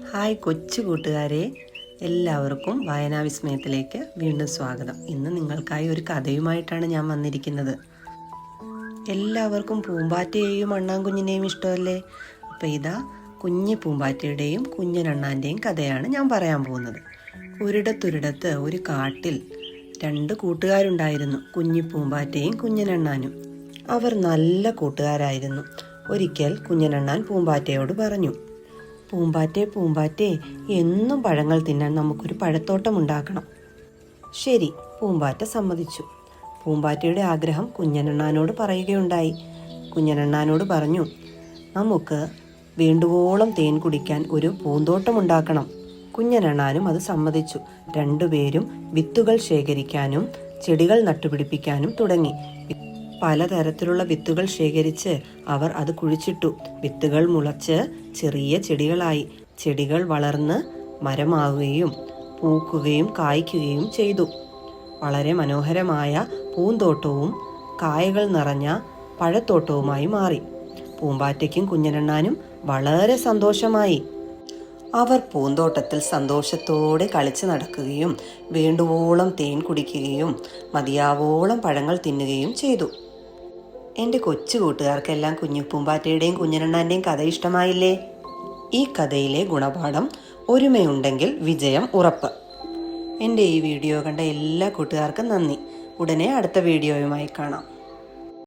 Hi കൊച്ചു കൂട്ടുകാരെ എല്ലാവർക്കും വായനാ വിസ്മയത്തിലേക്ക് വീണ്ടും സ്വാഗതം. ഇന്ന് നിങ്ങൾക്കായി ഒരു കഥയുമായിട്ടാണ് ഞാൻ വന്നിരിക്കുന്നത്. എല്ലാവർക്കും പൂമ്പാറ്റയെയും അണ്ണാൻകുഞ്ഞിനെയും ഇഷ്ടമല്ലേ? അപ്പോൾ ഇതാ കുഞ്ഞ് പൂമ്പാറ്റയുടെയും കുഞ്ഞനണ്ണാന്റെയും കഥയാണ് ഞാൻ പറയാൻ പോകുന്നത്. ഒരിടത്തൊരിടത്ത് ഒരു കാട്ടിൽ രണ്ട് കൂട്ടുകാരുണ്ടായിരുന്നു കുഞ്ഞി പൂമ്പാറ്റയും കുഞ്ഞനണ്ണാനും അവർ നല്ല കൂട്ടുകാരായിരുന്നു. ഒരിക്കൽ കുഞ്ഞനണ്ണാൻ പൂമ്പാറ്റയോട് പറഞ്ഞു പൂമ്പാറ്റെ പൂമ്പാറ്റേ എന്നും പഴങ്ങൾ തിന്നാൻ നമുക്കൊരു പഴത്തോട്ടം ഉണ്ടാക്കണം ശരി പൂമ്പാറ്റ സമ്മതിച്ചു. പൂമ്പാറ്റയുടെ ആഗ്രഹം കുഞ്ഞനണ്ണാനോട് പറയുകയുണ്ടായി. കുഞ്ഞനണ്ണാനോട് പറഞ്ഞു നമുക്ക് വേണ്ടുവോളം തേൻ കുടിക്കാൻ ഒരു പൂന്തോട്ടം ഉണ്ടാക്കണം കുഞ്ഞനണ്ണാനും അത് സമ്മതിച്ചു. രണ്ടുപേരും വിത്തുകൾ ശേഖരിക്കാനും ചെടികൾ നട്ടുപിടിപ്പിക്കാനും തുടങ്ങി. പലതരത്തിലുള്ള വിത്തുകൾ ശേഖരിച്ച് അവർ അത് കുഴിച്ചിട്ടു. വിത്തുകൾ മുളച്ച് ചെറിയ ചെടികളായി. ചെടികൾ വളർന്ന് മരമാവുകയും പൂക്കുകയും കായ്ക്കുകയും ചെയ്തു. വളരെ മനോഹരമായ പൂന്തോട്ടവും കായകൾ നിറഞ്ഞ പഴത്തോട്ടവുമായി മാറി. പൂമ്പാറ്റയ്ക്കും കുഞ്ഞനെണ്ണാനും വളരെ സന്തോഷമായി. അവർ പൂന്തോട്ടത്തിൽ സന്തോഷത്തോടെ കളിച്ചു നടക്കുകയും വേണ്ടുവോളം തേൻ കുടിക്കുകയും മതിയാവോളം പഴങ്ങൾ തിന്നുകയും ചെയ്തു. എന്റെ കൊച്ചു കൂട്ടുകാർക്കെല്ലാം കുഞ്ഞുപ്പൂമ്പാറ്റയുടെയും കുഞ്ഞിരണ്ണാന്റെയും കഥ ഇഷ്ടമായില്ലേ? ഈ കഥയിലെ ഗുണപാഠം ഒരുമയുണ്ടെങ്കിൽ വിജയം ഉറപ്പ്. എന്റെ ഈ വീഡിയോ കണ്ട എല്ലാ കൂട്ടുകാർക്കും നന്ദി. ഉടനെ അടുത്ത വീഡിയോയുമായി കാണാം.